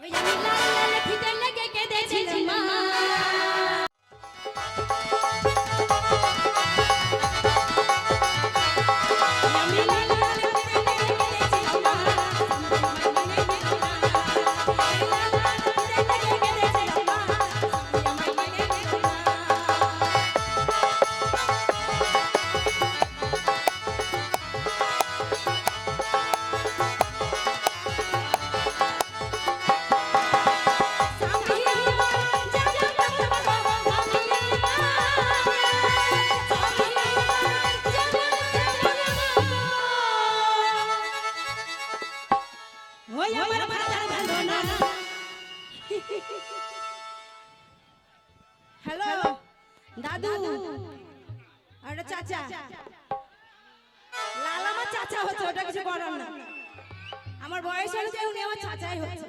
ওই আমি লাল লাল ফিতে লেগে কেঁদেছিলাম মা। আমার ভাতার ভালো না হ্যালো দাদু? আর চাচা। লাল আমার চাচা হচ্ছে ওটা কিছু করার না আমার বয়স হয়েছে উনি আমার চাচাই হচ্ছে।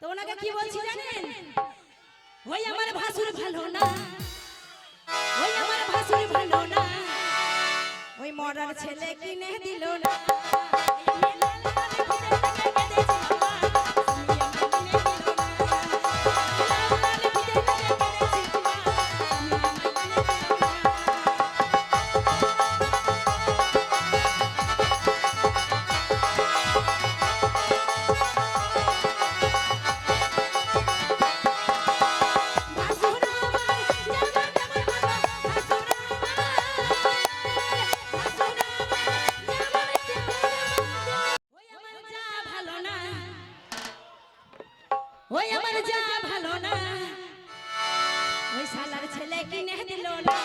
তো ওনাকে কি বলছি জানেন? ওই আমার ভাসুর ভালো না। ওই আমার ভাসুর ভালো না। ওই মরার ছেলে কিনে দিল না। ওই আমার যা ভালো না। ওই শালার ছেলে কিনে দিল না।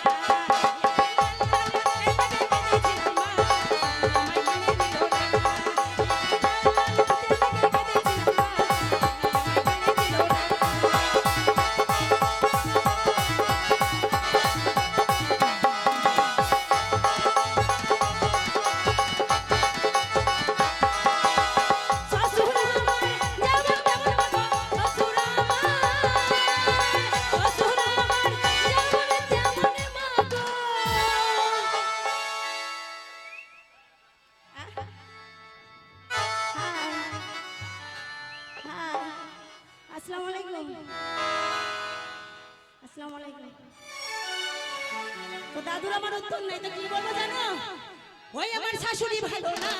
আসসালামু আলাইকুম। আসসালামু আলাইকুম। তো দাদুর আমার উত্তর নেই, তো কি বলব জানো? ওই আমার শাশুড়ি ভালো না।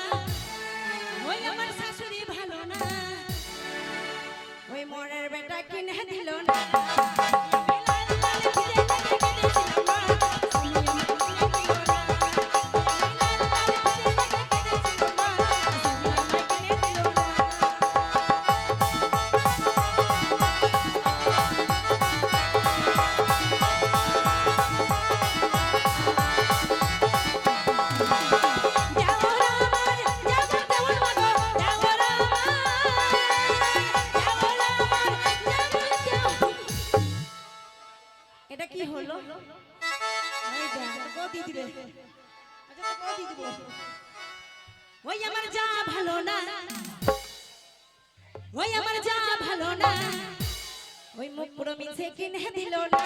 দিয়ে আমার যা ভালো না। ওই আমার যা ভালো না। ওই মুখ পুরো মিছে কিনে দিল না।